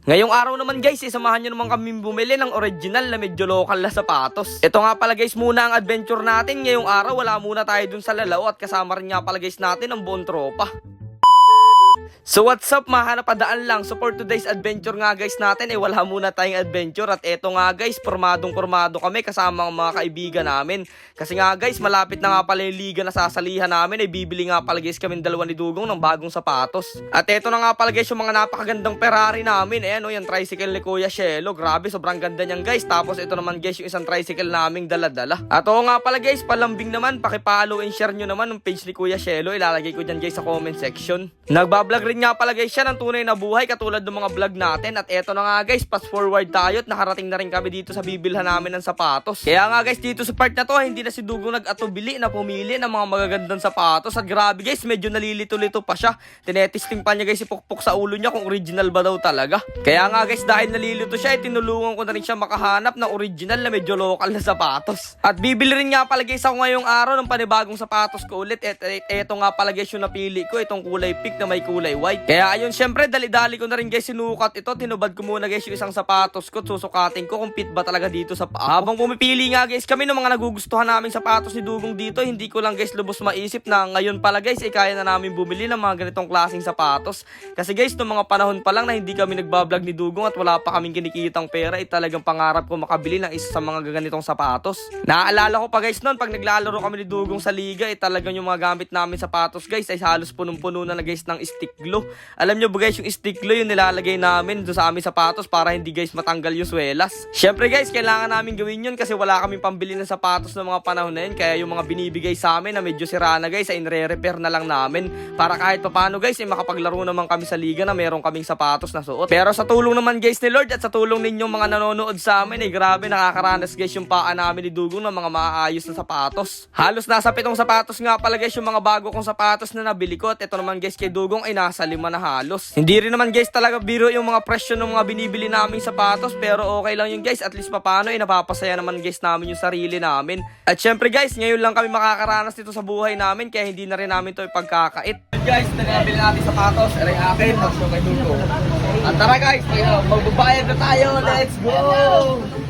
Ngayong araw naman guys, isamahan nyo naman kami bumili ng original na medyo local na sapatos. Ito nga pala guys muna ang adventure natin. Ngayong araw wala muna tayo dun sa lalaw at kasama rin nga pala guys natin ang buong tropa. So what's up, mahanap padaan lang. So for today's adventure nga guys natin, eh wala muna tayong adventure. At eto nga guys, pormadong pormado kami kasama ang mga kaibigan namin. Kasi nga guys, malapit na nga pala yung liga na sasalihan namin. Eh bibili nga pala guys kami dalawa ni Dugong ng bagong sapatos. At eto na nga pala guys yung mga napakagandang Ferrari namin. Eh ano, yung tricycle ni Kuya Shelo. Grabe, sobrang ganda niyan guys. Tapos ito naman guys yung isang tricycle naming dala-dala. At oo nga pala guys, palambing naman. Pakipollow and share nyo naman ng page ni Kuya Shelo. Ilalagay ko dyan guys sa comment section. Nagbablog rin nga pala guys siya ng tunay na buhay katulad ng mga vlog natin. At eto na nga guys, fast forward tayo at nakarating na rin kami dito sa bibilhan namin ng sapatos. Kaya nga guys, dito sa part na to, hindi na si Dugo nag-atubili na pumili ng mga magagandang sapatos. At grabe guys, medyo nalilito-lito pa siya. Tinetesting pa niya guys si Pukpuk sa ulo niya kung original ba daw talaga. Kaya nga guys, dahil nalilito siya, eh, tinulungan ko na rin siya makahanap ng original na medyo local na sapatos. At bibili rin nga pala guys ako ngayong araw ng panibagong sapatos ko ulit. Et, et, eto nga pala guys yung napili ko, itong kulay pink na may kulay white. Kaya ayun, syempre, dali-dali ko na rin guys sinukat ito. Tinubad ko muna guys yung isang sapatos ko. Susukatin ko kung fit ba talaga dito sa paa. Habang pumipili nga guys kami ng mga nagugustuhan naming sapatos ni Dugong dito, hindi ko lang guys lubos maisip na ngayon pala guys, eh kaya na namin bumili ng mga ganitong klaseng sapatos. Kasi guys, noong mga panahon pa lang na hindi kami nagbablog ni Dugong at wala pa kaming kinikitang pera, eh talagang pangarap ko makabili ng isa sa mga ganitong sapatos. Naaalala ko pa guys noon, pag naglalaro kami ni Dugong sa liga, eh talagang yung mga gamit namin sapatos guys, ay halos punong-puno na na guys ng stick glue. Alam nyo ba guys, yung stick yung nilalagay namin doon sa aming sapatos para hindi guys matanggal yung swelas. Syempre guys, kailangan namin gawin yun kasi wala kaming pambili ng sapatos ng mga panahon na yun. Kaya yung mga binibigay sa amin na medyo sira na guys, ay inre-repair na lang namin. Para kahit papano guys, ay makapaglaro naman kami sa liga na meron kaming sapatos na suot. Pero sa tulong naman guys ni Lord at sa tulong ninyong mga nanonood sa amin, ay grabe nakakaranas guys yung paa namin ni Dugong ng mga maayos na sapatos. Halos nasa pitong sapatos nga pala guys yung mga bago kong sapatos na nabili ko. At ito naman guys kay Dugong ay nasa lima na halos. Hindi rin naman guys talaga biro yung mga presyo ng mga binibili naming sapatos. Pero okay lang yun guys. At least papano ay napapasaya naman guys namin yung sarili namin. At syempre guys, ngayon lang kami makakaranas dito sa buhay namin. Kaya hindi na rin namin to ipagkakait. Guys, nagabili natin sapatos. Aray akin, tapos yung kay Dugong. At tara guys, magbabayad na tayo. Let's go!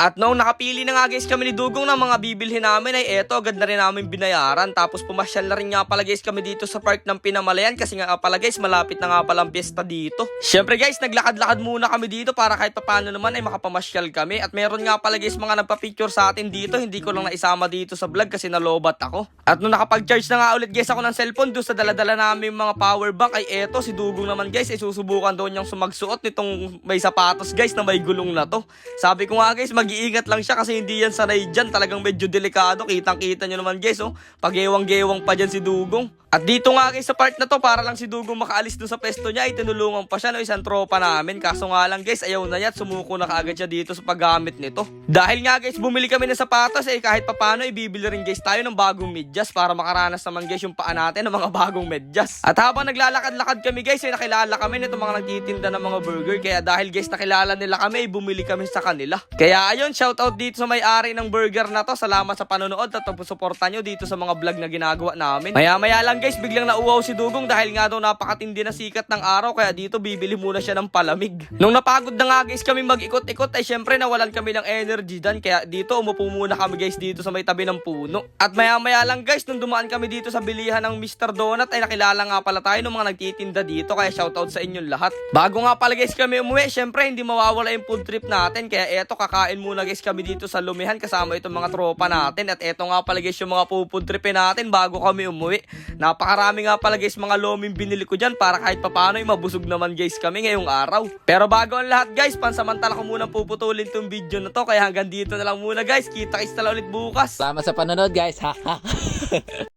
At noong nakapili na nga guys kami ni Dugong ng mga bibilhin namin ay eto agad na rin namin binayaran. Tapos pumasyal na rin nga pala guys kami dito sa park ng Pinamalayan kasi nga pala guys malapit na nga pala ang piyesta dito. Syempre guys naglakad-lakad muna kami dito para kahit papano naman ay makapamasyal kami. At meron nga pala guys mga nagpa-picture sa atin dito. Hindi ko lang naisama dito sa vlog kasi nalobat ako. At nung nakapag-charge na nga ulit guys ako ng cellphone doon sa daladala namin mga power bank ay eto si Dugong naman guys ay susubukan daw niyang sumagsuot nitong may sapatos guys na may gulong na to. Sabi ko nga guys mag-iingat lang siya kasi hindi yan sanay dyan. Talagang medyo delikado. Kitang-kita nyo naman guys, oh. Pag-ewang-gewang pa dyan si Dugong. At dito nga guys sa part na to, para lang si Dugong makaalis dun sa pesto niya, ay tinulungan pa siya no isang tropa namin. Kaso nga lang guys, ayaw na niya at sumuko na kaagad siya dito sa paggamit nito. Dahil nga guys, bumili kami ng sapatos eh kahit papano ibibili rin guys tayo ng bagong medyas para makaranas naman guys yung paa natin ng mga bagong medyas. At habang naglalakad-lakad kami guys, ay nakilala kami nito mga nagtitinda ng mga burger. Kaya dahil guys nakilala nila kami, ay bumili kami sa kanila. Kaya ayun, shoutout dito sa may-ari ng burger na to. Salamat sa panonood at suporta nyo dito sa mga vlog na ginagawa namin. Maya-maya lang guys, biglang nauuaw si Dugong dahil nga daw napakatindi na sikat ng araw kaya dito bibili muna siya ng palamig. Nung napagod na nga guys kami mag-ikot-ikot ay syempre nawalan kami ng energy dan kaya dito umupo muna kami guys dito sa may tabi ng puno. At maya-maya lang guys nung dumaan kami dito sa bilihan ng Mr. Donut ay nakilala nga pala tayo ng mga nagtitinda dito kaya shoutout sa inyong lahat. Bago nga pala guys kami umuwi, syempre hindi mawawala yung food trip natin kaya eto kakain muna guys kami dito sa lumihan kasama itong mga tropa natin at eto nga pala guys yung mga food tripin natin bago kami umuwi. Napakarami nga pala guys mga loming binili ko dyan para kahit papano ay mabusog naman guys kami ngayong araw. Pero bago ang lahat guys, pansamantala ko muna puputulin tong video na to kaya hanggang dito na lang muna guys. Kita-kits na ulit bukas. Salamat sa panonood guys. Ha.